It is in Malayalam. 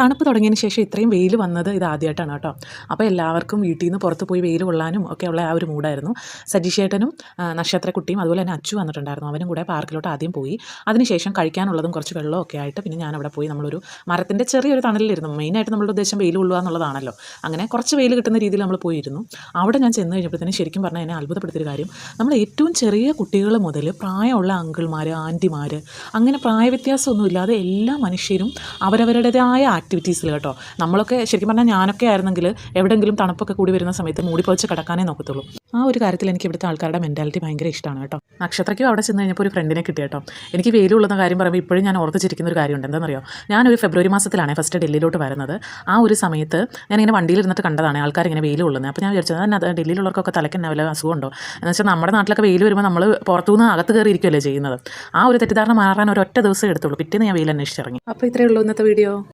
തണുപ്പ് തുടങ്ങിയതിന് ശേഷം ഇത്രയും വെയിൽ വന്നത് ഇത് ആദ്യമായിട്ടാണ് കേട്ടോ. അപ്പോൾ എല്ലാവർക്കും വീട്ടിൽ നിന്ന് പുറത്ത് പോയി വെയിൽ കൊള്ളാനും ഒക്കെ ഉള്ള ആ ഒരു മൂടായിരുന്നു സജീഷേട്ടനും നക്ഷത്രക്കുട്ടിയും അതുപോലെ തന്നെ അച്ചു വന്നിട്ടുണ്ടായിരുന്നു. അവനും കൂടെ പാർക്കിലോട്ട് ആദ്യം പോയി. അതിനുശേഷം കഴിക്കാനുള്ളതും കുറച്ച് വെള്ളമൊക്കെ ആയിട്ട് പിന്നെ ഞാൻ അവിടെ പോയി നമ്മളൊരു മരത്തിന്റെ ചെറിയൊരു തണലിലിരുന്നു. മെയിനായിട്ട് നമ്മളുടെ ഉദ്ദേശം വെയിൽ കൊള്ളുക എന്നുള്ളതാണല്ലോ. അങ്ങനെ കുറച്ച് വെയിൽ കിട്ടുന്ന രീതിയിൽ നമ്മൾ പോയിരുന്നു. അവിടെ ഞാൻ ചെന്ന് കഴിഞ്ഞപ്പോഴത്തേനും ശരിക്കും പറഞ്ഞാൽ എന്നെ അത്ഭുതപ്പെടുത്തിയൊരു കാര്യം. നമ്മൾ ഏറ്റവും ചെറിയ കുട്ടികൾ മുതൽ പ്രായമുള്ള അങ്കിൾമാർ ആന്റിമാർ അങ്ങനെ പ്രായവ്യത്യാസമൊന്നുമില്ലാതെ എല്ലാ മനുഷ്യരും അവരവരുടേതായ ആക്ടിവിറ്റീസിൽ കേട്ടോ. നമ്മളൊക്കെ ശരിക്കും പറഞ്ഞാൽ ഞാനൊക്കെ ആയിരുന്നെങ്കിൽ എവിടെയെങ്കിലും തണുപ്പൊക്കെ കൂടി വരുന്ന സമയത്ത് മൂടിപ്പൊളിച്ച് കിടക്കാനേ നോക്കത്തുള്ളൂ. ആ ഒരു കാര്യത്തിൽ എനിക്ക് ഇവിടുത്തെ ആൾക്കാരുടെ മെന്റാലിറ്റി ഭയങ്കര ഇഷ്ടമാണ് കേട്ടോ. നക്ഷത്രയ്ക്കും അവിടെ ചെന്ന് കഴിഞ്ഞപ്പോൾ ഒരു ഫ്രണ്ടിനെ കിട്ടി കേട്ടോ. എനിക്ക് വെയിലുള്ളെന്ന കാര്യം പറയുമ്പോൾ ഇപ്പോഴും ഞാൻ ഓർത്തിച്ചിരിക്കുന്ന ഒരു കാര്യമുണ്ട്. എന്താണെന്നറിയോ ഞാനൊരു ഫെബ്രുവരി മാസത്തിലാണ് ഫസ്റ്റ് ഡൽഹിയിലോട്ട് വരുന്നത്. ആ ഒരു സമയത്ത് ഞാനിങ്ങനെ വണ്ടിയിൽ ഇരുന്നിട്ട് കണ്ടതാണ് ആൾക്കാർ ഇങ്ങനെ വെയിൽ കൊള്ളുന്നത് അപ്പോൾ ഞാൻ വിചാരിച്ചത് തന്നെ ഡൽഹിയിലുള്ളവർക്കൊക്കെ തലക്കെന്നെ വല്ല അസുഖമുണ്ടോ? എന്ന് വെച്ചാൽ നമ്മുടെ നാട്ടിലൊക്കെ വെയിൽ വരുമ്പോൾ നമ്മൾ പുറത്തുനിന്ന് അകത്ത് കയറി ഇരിക്കുമല്ലേ ചെയ്യുന്നത്. ആ ഒരു തെറ്റിദ്ധാരണ മാറാൻ ഒരൊറ്റ ദിവസം എടുത്തുള്ളൂ. പിറ്റേന്ന് ഞാൻ വെയിൽ അന്വേഷിച്ചിറങ്ങി അപ്പോൾ ഇത്രയേ ഉള്ളൂ ഇന്നത്തെ വീഡിയോ?